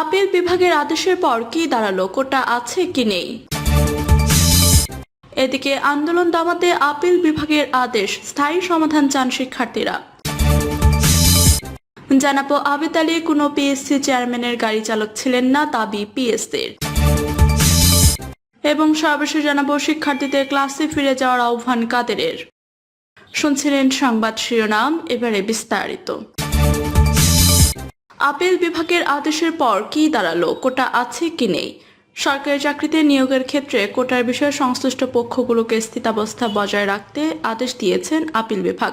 Appeal বিভাগের আদেশের পর কি দাঁড়াল, কোটা আছে কি নেই? এদিকে আন্দোলন দামাতে আপিল বিভাগের আদেশ, স্থায়ী সমাধান চান শিক্ষার্থীরা। জানাব আবেদ আলী কোনো পিএসসি চেয়ারম্যানের গাড়ি চালক ছিলেন না, দাবি পিএসসির। এবং সর্বশেষ জানাব, শিক্ষার্থীদের ক্লাসে ফিরে যাওয়ার আহ্বান কাদেরের। শুনছিলেন সংবাদ শিরোনাম, এবারে বিস্তারিত। আপিল বিভাগের আদেশের পর কি দাঁড়াল কোটা আছে কি নেই? সরকারি চাকরিতে নিয়োগের ক্ষেত্রে কোটার বিষয়ে সংশ্লিষ্ট পক্ষগুলোকে স্থিতাবস্থা বজায় রাখতে আদেশ দিয়েছেন আপিল বিভাগ।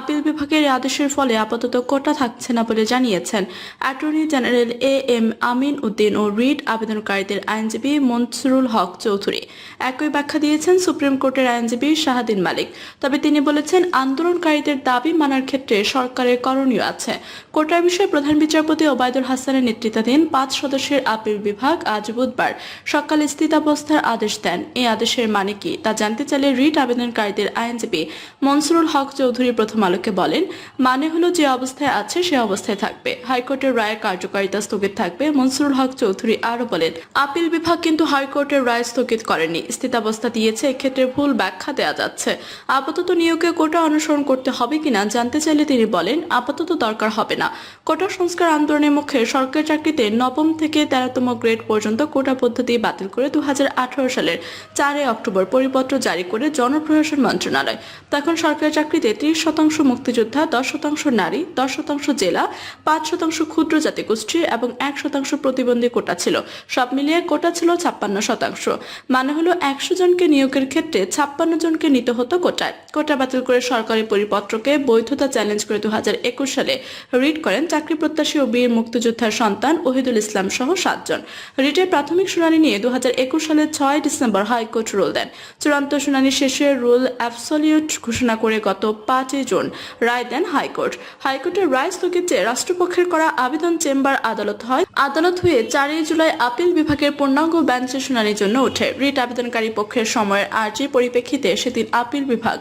আপিল বিভাগের আদেশের ফলে আপাতত কোটা থাকছে না বলে জানিয়েছেন attorney general A M Amin Uddin O writ আবেদনকারীদের আইনজীবী মনসুরুল হক চৌধুরী। একই ব্যাখ্যা দিয়েছেন সুপ্রিম কোর্টের আইনজীবী শাহাদিন মালিক। তবে তিনি বলেছেন, আন্দোলনকারীদের দাবি মানার ক্ষেত্রে সরকারের করণীয় আছে। কোটার বিষয়ে প্রধান বিচারপতি ওবায়দুল হাসানের নেতৃত্বাধীন পাঁচ সদস্যের আপিল বিভাগ আজ বুধবার সকালে স্থিতাবস্থার আদেশ দেন। এই আদেশের মানে কি তা জানতে চাইলে রিট আবেদনকারীদের আইনজীবী মনসুরুল হক চৌধুরী প্রথম আলোকে বলেন মানে হলো যে অবস্থায় আছে সে অবস্থায় থাকবে। হাইকোর্টের রায়ের কার্যকারিতা স্থগিত থাকবে, মনসুরুল হক চৌধুরী আরও বলেন, আপিল বিভাগ কিন্তু হাইকোর্টের রায় স্থগিত করেনি। স্থিতাবস্থা দিয়েছে, এক্ষেত্রে ভুল ব্যাখ্যা দেওয়া যাচ্ছে। আপাতত নিয়োগে কোটা অনুসরণ করতে হবে কিনা জানতে চাইলে তিনি বলেন, আপাতত দরকার হবে না। কোটা সংস্কার আন্দোলনের মুখে সরকারি চাকরিতে নবম থেকে তেরোতম গ্রেড পর্যন্ত কোটা পদ্ধতি বাতিল করে দু হাজার আঠারো সালের চারই অক্টোবর পরিপত্র জারি করে জনপ্রশাসন মন্ত্রণালয়। তখন সরকারি চাকরিতে ত্রিশ শতাংশ মুক্তিযোদ্ধা, দশ শতাংশ নারী, দশ শতাংশ জেলা, পাঁচ শতাংশ ক্ষুদ্র জাতিগোষ্ঠী এবং এক শতাংশ প্রতিবন্ধী কোটা ছিল। সব মিলিয়ে কোটা ছিল ছাপ্পান্ন শতাংশ। মানে হলো একশো জনকে নিয়োগের ক্ষেত্রে ছাপ্পান্ন জনকে নিতে হতো কোটায়। কোটা বাতিল করে সরকারি পরিপত্রকে বৈধতা চ্যালেঞ্জ করে দু হাজার একুশ সালে রিট করেন চাকরি প্রত্যাশী ও বীর মুক্তিযোদ্ধার সন্তান ওহিদুল ইসলাম সহ সাতজন। রিটের প্রাথমিক শুনানি নিয়ে দু হাজার একুশ সালের ছয় ডিসেম্বর হাইকোর্ট রুল দেন। চূড়ান্ত শুনানি শেষে রুল অ্যাবসলিউট ঘোষণা করে গত পাঁচই জুন রায় দেন হাইকোর্ট। হাইকোর্টের রায় স্থগিত চেয়ে রাষ্ট্রপক্ষের করা আবেদন চেম্বার আদালত হয়। আদালত হয়ে চারই জুলাই আপিল বিভাগের পূর্ণাঙ্গ বেঞ্চে শুনানির জন্য ওঠে। রিট আবেদনকারী পক্ষের সময়ের আর্জির পরিপ্রেক্ষিতে সেদিন আপিল বিভাগ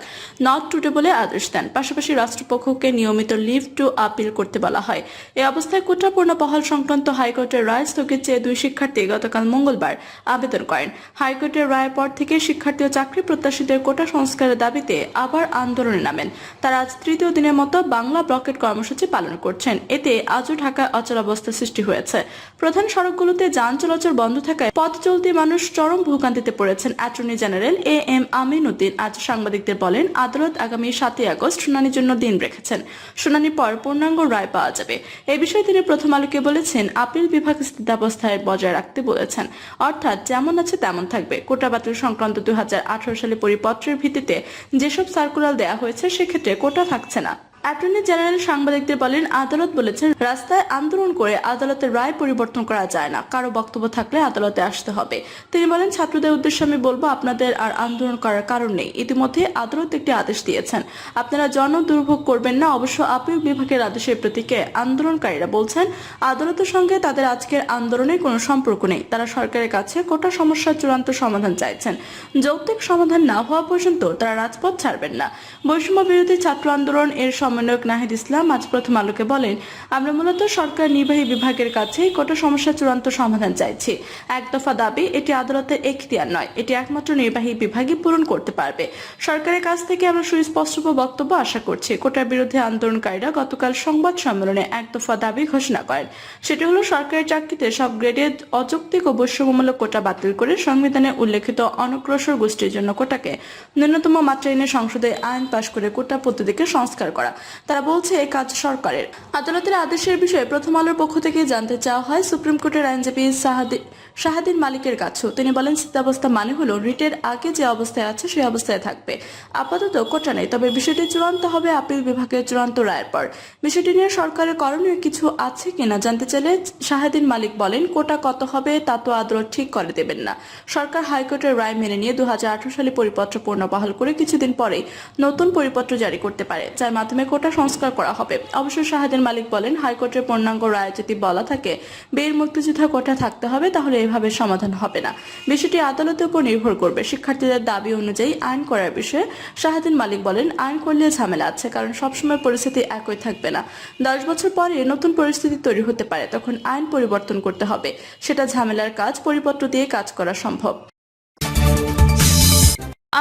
নট টুডে বলে আদেশ দেন। পাশাপাশি রাষ্ট্রপক্ষকে নিয়মিত লিভ টু আপিল করতে বলা হয়। এ অবস্থায় কোটাপূর্ণ বহাল সংক্রান্ত হাইকোর্টের রায় স্থগিত চেয়ে দুই শিক্ষার্থী গতকাল মঙ্গলবার আবেদন করেন। হাইকোর্টের রায়ের পর থেকে শিক্ষার্থী ও চাকরি প্রত্যাশীদের কোটা সংস্কারের দাবিতে আবার আন্দোলনে নামেন। তারা আজ তৃতীয় দিনের মতো বাংলা ব্লকেট কর্মসূচি পালন করছেন। এতে আজও ঢাকায় অচলাবস্থা সৃষ্টি হয়েছে। প্রধান সড়কগুলোতে যান চলাচল বন্ধ থাকায় পথ চলতি মানুষ চরম ভোগান্তিতে পড়েছেন attorney general A M Amin Uddin আজ সাংবাদিকদের বলেন, আদালত আগামী সাতই আগস্ট শুনানির জন্য দিন রেখেছেন। শুনানির পর পূর্ণাঙ্গ রায় পাওয়া যাবে। এ বিষয়ে তিনি প্রথম আলোকে বলেছেন, আপিল বিভাগ স্থিতাবস্থায় বজায় রাখতে বলেছেন। অর্থাৎ যেমন আছে তেমন থাকবে। কোটা বাতিল সংক্রান্ত দুই হাজার আঠারো সালে পরিপত্রের ভিত্তিতে যেসব সার্কুলার দেয়া হয়েছে, সেক্ষেত্রে কোটা থাকছে না। অ্যাটর্নি জেনারেল সাংবাদিকদের বলেন, আদালত বলেছেন, রাস্তায় আন্দোলন করে আদালতের রায় পরিবর্তন করা যায় না। কারও বক্তব্য থাকলে আদালতে আসতে হবে। তিনি বলেন, ছাত্রদের উদ্দেশ্যে আমি বলব, আপনাদের আর আন্দোলন করার কারণ নেই। ইতিমধ্যে আদালত একটি আদেশ দিয়েছেন। আপনারা জন দুর্ভোগ করবেন না। অবশ্য আপিল বিভাগের আদেশের প্রতীকে আন্দোলনকারীরা বলছেন, আদালতের সঙ্গে তাদের আজকের আন্দোলনের কোনো সম্পর্ক নেই। তারা সরকারের কাছে কোটা সমস্যার চূড়ান্ত সমাধান চাইছেন। যৌক্তিক সমাধান না হওয়া পর্যন্ত তারা রাজপথ ছাড়বেন না। বৈষম্য বিরোধী ছাত্র আন্দোলন এর সমন্বয়ক নাহিদ ইসলাম আজ প্রথম আলোকে বলেন, আমরা মূলত সরকার নির্বাহী বিভাগের কাছে কোটা সমস্যার চূড়ান্ত সমাধান চাইছি। এক দফা দাবি, এটি আদালতের এখতিয়ার নয়, এটি একমাত্র নির্বাহী বিভাগই পূরণ করতে পারবে। সরকারের কাছ থেকে আমরা সুস্পষ্ট বক্তব্য আশা করছি, কোটার বিরুদ্ধে আন্দোলনকারীরা গতকাল সংবাদ সম্মেলনে এক দফা দাবি ঘোষণা করেন। সেটি হলো সরকারি চাকরিতে সব গ্রেডে অযৌক্তিক ও বৈষম্যমূলক কোটা বাতিল করে সংবিধানে উল্লেখিত অনগ্রসর গোষ্ঠীর জন্য কোটাকে ন্যূনতম মাত্রা এনে সংসদে আইন পাশ করে কোটা পদ্ধতিকে সংস্কার করা। তারা বলছে এই কাজ সরকারের। আদালতের আদেশের বিষয়ে প্রথম আলোর পক্ষ থেকে জানতে চাওয়া হয়, সুপ্রিম কোর্টের আইনজীবী সাহাদি শাহাদিন মালিকের কাছেও। তিনি বলেন, স্থিতাবস্থা মানে হলো রিটের আগে যে অবস্থায় আছে সেই অবস্থায় থাকবে। আপাতত কোটা নেই, তবে বিষয়টি চূড়ান্ত হবে আপিল বিভাগের চূড়ান্ত রায়ের পর। বিষয়টি নিয়ে সরকারের করণীয় কিছু আছে কিনা জানতে চাইলে শাহাদিন মালিক বলেন, কোটা কত হবে তা তো আদালত ঠিক করে দেবেন না। সরকার হাইকোর্টের রায় মেনে নিয়ে দু হাজার আঠারো সালে পরিপত্র পুনর্বহাল করে কিছুদিন পরেই নতুন পরিপত্র জারি করতে পারে, যার মাধ্যমে কোটা সংস্কার করা হবে। অবশ্য শাহাদের মালিক বলেন, হাইকোর্টের পূর্ণাঙ্গ রায় যদি বলা থাকে, বীর মুক্তিযোদ্ধা কোটা থাকতে হবে, তাহলে এভাবে সমাধান হবে না। বিষয়টি আদালতের উপর নির্ভর করবে। শিক্ষার্থীদের দাবি অনুযায়ী আইন করার বিষয়ে শাহাদিন মালিক বলেন, আইন করলে ঝামেলা আছে, কারণ সবসময় পরিস্থিতি একই থাকবে না। দশ বছর পরে নতুন পরিস্থিতি তৈরি হতে পারে, তখন আইন পরিবর্তন করতে হবে। সেটা ঝামেলার কাজ, পরিপত্র দিয়ে কাজ করা সম্ভব।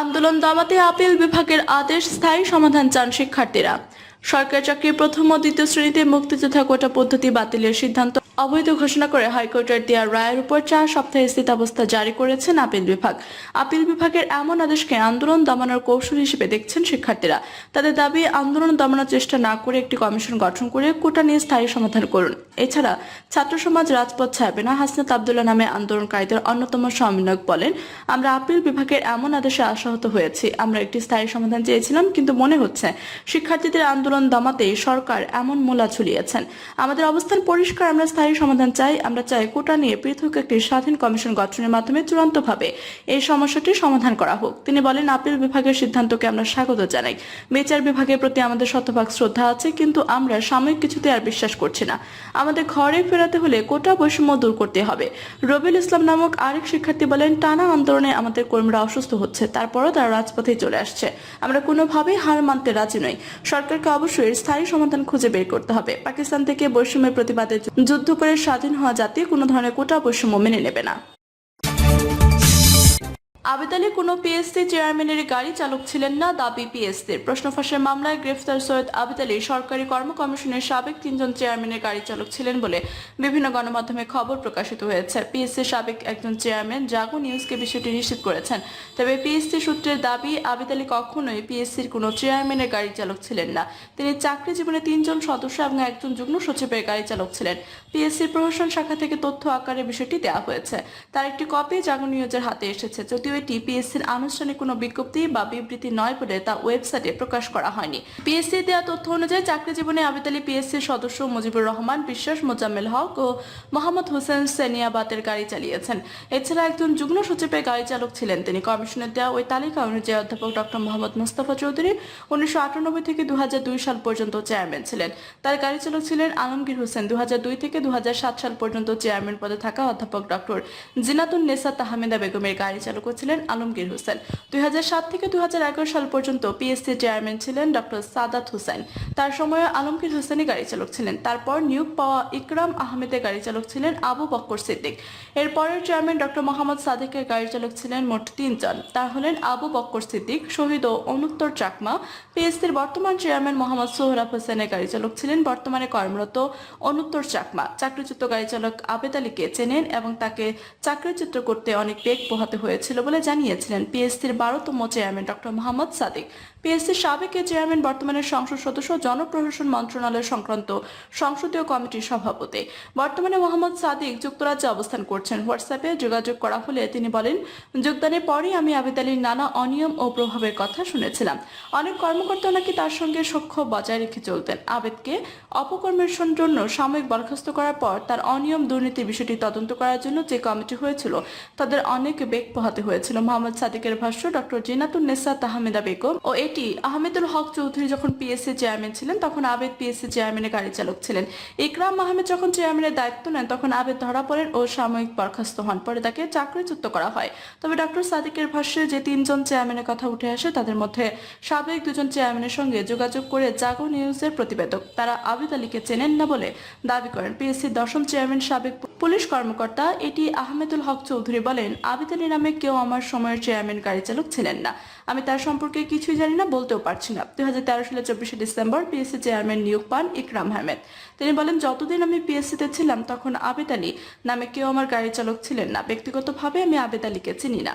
আন্দোলন দমাতে আপিল বিভাগের আদেশ, স্থায়ী সমাধান চান শিক্ষার্থীরা। সরকারি চাকরির প্রথম ও দ্বিতীয় শ্রেণীতে মুক্তিযোদ্ধা কোটা পদ্ধতি বাতিলের সিদ্ধান্ত অবৈধ ঘোষণা করে হাইকোর্টের দেওয়া রায়ের উপর চার সপ্তাহের স্থিতাবস্থা জারি করেছেন আপিল বিভাগ। আপিল বিভাগের এমন আদেশকে আন্দোলন দমানোর কৌশল হিসেবে দেখছেন শিক্ষার্থীরা। তাদের দাবি, আন্দোলন দমানোর চেষ্টা না করে একটি কমিশন গঠন করে কোটা নিয়ে স্থায়ী সমাধান করুন। এছাড়া, ছাত্র সমাজ রাজপথ ছাড়বে না, হাসনাত আবদুল্লাহ নামে আন্দোলনকারীদের অন্যতম সমন্বয়ক বলেন, আমরা আপিল বিভাগের এমন আদেশে আশাহত হয়েছি। আমরা একটি স্থায়ী সমাধান চেয়েছিলাম, কিন্তু মনে হচ্ছে শিক্ষার্থীদের আন্দোলন দমাতে সরকার এমন মূলা ঝুলিয়েছেন। আমাদের অবস্থান পরিষ্কার, আমরা সমাধান চাই, আমরা চাই কোটা নিয়ে পৃথক একটি স্বাধীন কমিশন গঠনের মাধ্যমে চূড়ান্তভাবে এই সমস্যাটি সমাধান করা হোক। তিনি বলেন, আপিল বিভাগের সিদ্ধান্তকে আমরা স্বাগত জানাই। বিচার বিভাগের প্রতি আমাদের শতভাগ শ্রদ্ধা আছে, কিন্তু আমরা সাময়িক কিছুতে আর বিশ্বাস করছি না। আমাদের ঘরে ফেরাতে হলে কোটা বৈষম্য দূর করতে হবে। রবিউল ইসলাম নামক আরেক শিক্ষার্থী বলেন, টানা আন্দোলনে আমাদের কর্মীরা অসুস্থ হচ্ছে, তারপরও তারা রাজপথে চলে আসছে। আমরা কোনোভাবেই হার মানতে রাজি নই। সরকারকে অবশ্যই স্থায়ী সমাধান খুঁজে বের করতে হবে। পাকিস্তান থেকে বৈষম্যের প্রতিবাদে যুদ্ধ করে স্বাধীন হওয়া জাতি কোনো ধরনের কোটা বৈষম্য মেনে নেবে না। আবেদনে কোনো পিএসসি চেয়ারম্যানের গাড়ি চালক ছিলেন না, দাবি পিএসসির প্রশ্ন ফাঁসের মামলায় গ্রেফতার সৈয়দ আবেদ আলী সরকারি কর্ম কমিশনের সাবেক তিনজন চেয়ারম্যানের গাড়ি চালক ছিলেন বলে বিভিন্ন গণমাধ্যমে খবর প্রকাশিত হয়েছে। পিএসসির সাবেক একজন চেয়ারম্যান জাগো নিউজকে বিষয়টি নিশ্চিত করেছেন। তবে পিএসসি সূত্রের দাবি, আবেদ আলী কখনোই পিএসসির কোনো চেয়ারম্যানের গাড়ি চালক ছিলেন না। তিনি চাকরি জীবনে তিনজন সদস্য এবং একজন যুগ্ম সচিবের গাড়ি চালক ছিলেন। পিএসসির প্রশাসন শাখা থেকে তথ্য আকারে বিষয়টি দেওয়া হয়েছে। তার একটি কপি জাগো নিউজের হাতে এসেছে। যদিও এটি পিএসসির আনুষ্ঠানিক কোনো বিজ্ঞপ্তি বা বিবৃতি নয় বলে তা ওয়েবসাইটে প্রকাশ করা হয়নি। পিএসসি দেওয়া তথ্য অনুযায়ী চাকরি জীবনে আবিদ আলী পিএসসির সদস্য মুজিবুর রহমান, বিশ্বাস, মোজাম্মেল হক ও মোহাম্মদ হোসেন সেনিয়াবাতের গাড়ি চালিয়েছেন। এছাড়া একজন যুগ্ম সচিবের গাড়ি চালক ছিলেন। তিনি কমিশনের দেওয়া ওই তালিকা অনুযায়ী অধ্যাপক ডক্টর মোহাম্মদ মুস্তাফা চৌধুরী উনিশশো আটানব্বই থেকে দু হাজার দুই সাল পর্যন্ত চেয়ারম্যান ছিলেন। তার গাড়ি চালক ছিলেন আলমগীর হোসেন। দু হাজার দুই থেকে দু হাজার সাত সাল পর্যন্ত চেয়ারম্যান পদে থাকা অধ্যাপক ডক্টর জিনাতুন নেসা তাহমেদা বেগমের গাড়ি চালকও ছিলেন আলমগীর হোসেন। দুই হাজার সাত থেকে দুই হাজার এগারো সাল পর্যন্ত পিএসসি চেয়ারম্যান ছিলেন ডক্টর সাদাত হোসেন। তার সময়ে আলমগীর হোসেনই গাড়ি চালক ছিলেন। তারপর নিয়োগ পাওয়া ইকরাম আহমেদের গাড়ি চালক ছিলেন আবু বক্কর সিদ্দিক। এর পরের চেয়ারম্যান ডক্টর মোহাম্মদ সাদিকের গাড়ি চালক ছিলেন মোট তিনজন। তা হলেন আবু বক্কর সিদ্দিক, শহীদ ও অনুত্তর চাকমা। পিএসসির বর্তমান চেয়ারম্যান মোহাম্মদ সোহরাব হোসেনের গাড়ি চালক ছিলেন বর্তমানে কর্মরত অনুত্তর চাকমা। চাকরিচ্যুত গাড়ি চালক আবেদ আলীকে চেনেন এবং তাকে চাকরিচ্যুত করতে অনেক বেগ পোহাতে হয়েছিল বলে জানিয়েছিলেন পিএসসির বারোতম চেয়ারম্যান ডক্টর মোহাম্মদ সাদিক। পিএসসির সাবেক চেয়ারম্যান বর্তমানে সংসদ সদস্য, জনপ্রশাসন মন্ত্রণালয় সংক্রান্ত সংসদীয় কমিটির সভাপতি। বর্তমানে মোহাম্মদ সাদিক যুক্তরাজ্যে অবস্থান করছেন। হোয়াটসঅ্যাপে যোগাযোগ করা হলে তিনি বলেন, যোগদানের পরই আমি আবেদ আলীর নানা অনিয়ম ও প্রভাবের কথা শুনেছিলাম। অনেক কর্মকর্তা নাকি তার সঙ্গে সখ্য বজায় রেখে চলতেন। আবেদকে অপকর্মের জন্য সাময়িক বরখাস্ত করার পর তার অনিয়ম দুর্নীতির বিষয়টি তদন্ত করার জন্য যে কমিটি হয়েছিল, তাদের অনেক বেগ পোহাতে হয়েছিল। মোহাম্মদ সাদিকের ভাষ্য, ডক্টর জিনাতুন নেসা তাহমেদা বেগম ও এটি আহমেদুল হক চৌধুরী যখন পিএসসি চেয়ারম্যান ছিলেন, তখন আবেদ পিএসসি চেয়ারম্যানের গাড়ি চালক ছিলেন। ইকরাম আহমেদ যখন চেয়ারম্যানের দায়িত্ব নেন, তখন আবেদ ধরা পড়েন ও সাময়িক বরখাস্ত হন। পরে তাকে চাকরিচ্যুত করা হয়। তবে ডক্টর সাদিকের ভাষ্যে যে তিনজন চেয়ারম্যানের কথা উঠে আসে, তাদের মধ্যে সাবেক দুজন চেয়ারম্যানের সঙ্গে যোগাযোগ করে জাগো নিউজের প্রতিবেদক। তারা আবেদ আলীকে চেনেন না বলে দাবি করেন। পিএসসির দশম চেয়ারম্যান সাবেক পুলিশ কর্মকর্তা এটি আহমেদুল হক চৌধুরী বলেন, আবেদ আলী নামে কেউ আমার সময়ের চেয়ারম্যান গাড়ি চালক ছিলেন না। আমি তার সম্পর্কে কিছুই জানি না, বলতেও পারছি না। তেরো সালের চব্বিশে ডিসেম্বর পিএসসি চেয়ারম্যান নিয়োগ পান ইকরাম আহমেদ। তিনি বলেন, যতদিন আমি পিএসসিতে ছিলাম, তখন আবেদ আলী নামে কেউ আমার গাড়ি চালক ছিলেন না। ব্যক্তিগতভাবে আমি আবেদ আলীকে চিনি না।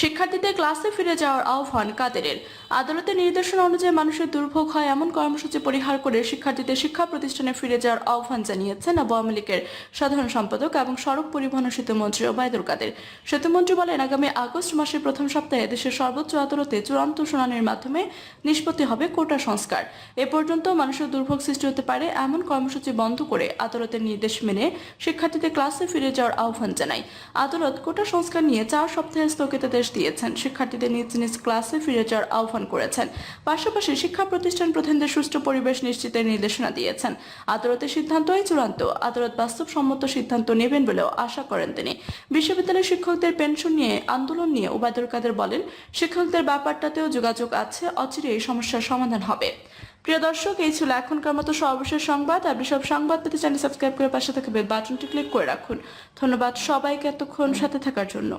শিক্ষার্থীদের ক্লাসে ফিরে যাওয়ার আহ্বান কাদেরের। আদালতের নির্দেশনা অনুযায়ী মানুষের দুর্ভোগ হয় এমন কর্মসূচি পরিহার করে শিক্ষার্থীদের শিক্ষা প্রতিষ্ঠানে ফিরে যাওয়ার আহ্বান জানিয়েছেন আওয়ামী লীগের সাধারণ সম্পাদক এবং সড়ক পরিবহন ও সেতুমন্ত্রী ওবায়দুল কাদের। সেতুমন্ত্রী বলেন, আগামী আগস্ট মাসের প্রথম সপ্তাহে দেশের সর্বোচ্চ আদালতে চূড়ান্ত শুনানির মাধ্যমে নিষ্পত্তি হবে কোটা সংস্কার। এ পর্যন্ত মানুষের দুর্ভোগ সৃষ্টি হতে পারে এমন কর্মসূচি বন্ধ করে আদালতের নির্দেশ মেনে শিক্ষার্থীদের ক্লাসে ফিরে যাওয়ার আহ্বান জানায়। আদালত কোটা সংস্কার নিয়ে চার সপ্তাহের স্থগিতাদেশ নির্দেশ দিয়েছেন। শিক্ষার্থীদের নিজ নিজ ক্লাসে ফিরে যাওয়ার আহ্বান করেছেন। পাশাপাশি শিক্ষা প্রতিষ্ঠান প্রধানদের সুষ্ঠু পরিবেশ নিশ্চিতের নির্দেশনা দিয়েছেন। আদালতের সিদ্ধান্তই চূড়ান্ত। আদালত বাস্তবসম্মত সিদ্ধান্ত নেবেন বলেও আশা করেন তিনি। বিশ্ববিদ্যালয়ের শিক্ষকদের পেনশন নিয়ে আন্দোলন নিয়ে ওবায়দুল কাদের বলেন, শিক্ষকদের ব্যাপারটাতেও যোগাযোগ আছে অচিরে এই সমস্যার সমাধান হবে। প্রিয় দর্শক, এই ছিল এখনকার মতো সর্বশেষ সংবাদ। আপনি সব সংবাদ পেতে চ্যানেল সাবস্ক্রাইব করে পাশে থাকা বেল বাটনটি ক্লিক করে রাখুন। ধন্যবাদ সবাইকে এতক্ষণ সাথে থাকার জন্য।